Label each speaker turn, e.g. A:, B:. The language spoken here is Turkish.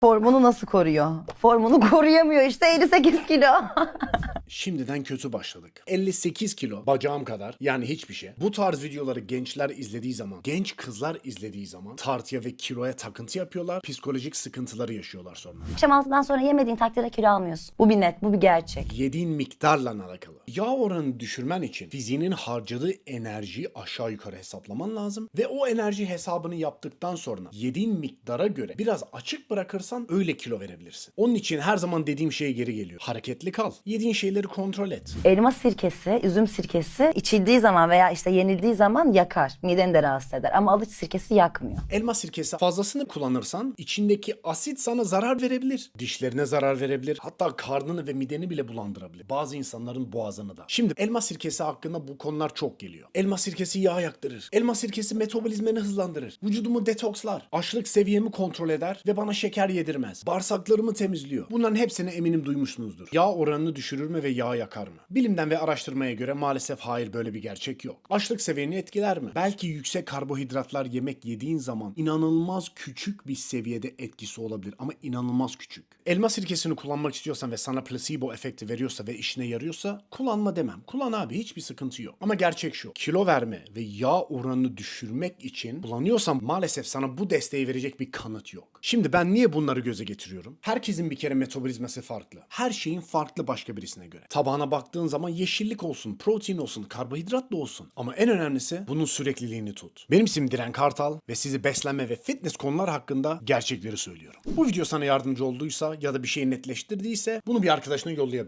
A: Formunu nasıl koruyor? Formunu koruyamıyor işte 58 kilo.
B: Şimdiden kötü başladık. 58 kilo bacağım kadar yani hiçbir şey. Bu tarz videoları gençler izlediği zaman, genç kızlar izlediği zaman tartıya ve kiloya takıntı yapıyorlar. Psikolojik sıkıntıları yaşıyorlar sonra.
A: Akşam altıdan sonra yemediğin takdirde kilo almıyorsun. Bu bir net, bu bir gerçek.
B: Yediğin miktarla alakalı. Yağ oranını düşürmen için fiziğinin harcadığı enerjiyi aşağı yukarı hesaplaman lazım. Ve o enerji hesabını yaptıktan sonra yediğin miktara göre biraz açık bırakırsan öyle kilo verebilirsin. Onun için her zaman dediğim şeye geri geliyor. Hareketli kal. Yediğin şeyleri kontrol et.
A: Elma sirkesi, üzüm sirkesi içildiği zaman veya işte yenildiği zaman yakar. Mideni de rahatsız eder ama alıç sirkesi yakmıyor.
B: Elma sirkesi fazlasını kullanırsan içindeki asit sana zarar verebilir. Dişlerine zarar verebilir. Hatta karnını ve mideni bile bulandırabilir. Bazı insanların boğazını da. Şimdi elma sirkesi hakkında bu konular çok geliyor. Elma sirkesi yağ yaktırır. Elma sirkesi metabolizmanı hızlandırır. Vücudumu detokslar. Açlık seviyemi kontrol eder ve bana şeker yedirmez. Bağırsaklarımı temizliyor. Bunların hepsini eminim duymuşsunuzdur. Yağ oranını düşürür mü ve yağ yakar mı? Bilimden ve araştırmaya göre maalesef hayır böyle bir gerçek yok. Açlık seviyeni etkiler mi? Belki yüksek karbonhidratlar yemek yediğin zaman inanılmaz küçük bir seviyede etkisi olabilir ama inanılmaz küçük. Elma sirkesini kullanmak istiyorsan ve sana placebo efekti veriyorsa ve işine yarıyorsa kullanma demem. Kullan abi hiçbir sıkıntı yok. Ama gerçek şu. Kilo verme ve yağ oranını düşürmek için kullanıyorsan maalesef sana bu desteği verecek bir kanıt yok. Şimdi ben niye bunları göze getiriyorum? Herkesin bir kere metabolizması farklı. Her şeyin farklı başka birisine göre. Tabağına baktığın zaman yeşillik olsun, protein olsun, karbonhidrat da olsun. Ama en önemlisi bunun sürekliliğini tut. Benim isim Diren Kartal ve sizi beslenme ve fitness konular hakkında gerçekleri söylüyorum. Bu video sana yardımcı olduysa ya da bir şeyi netleştirdiyse bunu bir arkadaşına yollayabilirsin.